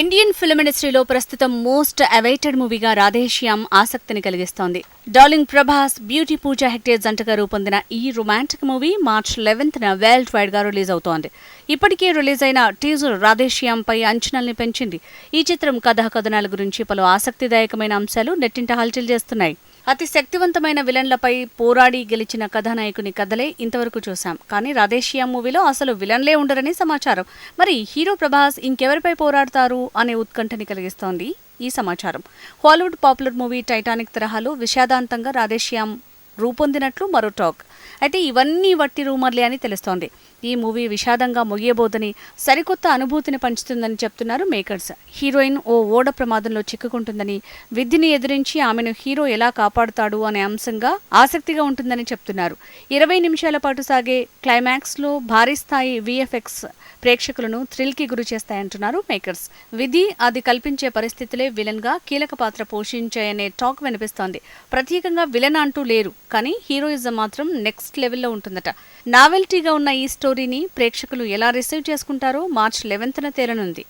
Indian film ఇండస్ట్రీలో ప్రస్తుతం most awaited మూవీగా Radhe Shyam ఆసక్తిని కలిగిస్తోంది. డార్లింగ్ ప్రభాస్ బ్యూటీ పూజా హెక్టే జంటగా రూపొందిన ఈ రొమాంటిక్ మూవీ మార్చ్ లెవెన్త్న వరల్డ్ వైడ్గా రిలీజ్ అవుతోంది. ఇప్పటికే రిలీజ్ అయిన టీజర్ రాధేశ్యామ్ పై అంచనాల్ని పెంచింది. ఈ చిత్రం కథా కథనాల గురించి పలు ఆసక్తిదాయకమైన అంశాలు నెట్టింట హల్చల్ చేస్తున్నాయి. అతి శక్తివంతమైన విలన్లపై పోరాడి గెలిచిన కథానాయకుని కథలే ఇంతవరకు చూశాం. కానీ రాధేశ్యామ్ మూవీలో అసలు విలన్లే ఉండరని సమాచారం. మరి హీరో ప్రభాస్ ఇంకెవరిపై పోరాడతారు అనే ఉత్కంఠని కలిగిస్తోంది ఈ సమాచారం. హాలీవుడ్ పాపులర్ మూవీ టైటానిక్ తరహాలో విషాదాంతంగా రాధేశ్యామ్ రూపొందినట్లు మరో టాక్. అయితే ఇవన్నీ వట్టి రూమర్లే అని తెలుస్తోంది. ఈ మూవీ విషాదంగా ముగియబోదని సరికొత్త అనుభూతిని పంచుతుందని చెప్తున్నారు మేకర్స్. హీరోయిన్ ఓ ఓడ ప్రమాదంలో చిక్కుకుంటుందని విధిని ఎదిరించి ఆమెను హీరో ఎలా కాపాడుతాడు అనే అంశంగా ఆసక్తిగా ఉంటుందని చెప్తున్నారు. ఇరవై నిమిషాల పాటు సాగే క్లైమాక్స్లో భారీ స్థాయి విఎఫ్ఎక్స్ ప్రేక్షకులను థ్రిల్కి గురి చేస్తాయంటున్నారు మేకర్స్. విధి అది కల్పించే పరిస్థితులే విలన్గా కీలక పాత్ర పోషించాయనే టాక్ వినిపిస్తోంది. ప్రత్యేకంగా విలన్ అంటూ లేరు. కానీ హీరోయిజం మాత్రం నెక్స్ట్ లెవెల్లో ఉంటుందట. నావెల్టీగా ఉన్న ఈ స్టోరీని ప్రేక్షకులు ఎలా రిసీవ్ చేసుకుంటారో మార్చ్ లెవెన్త్న తేలనుంది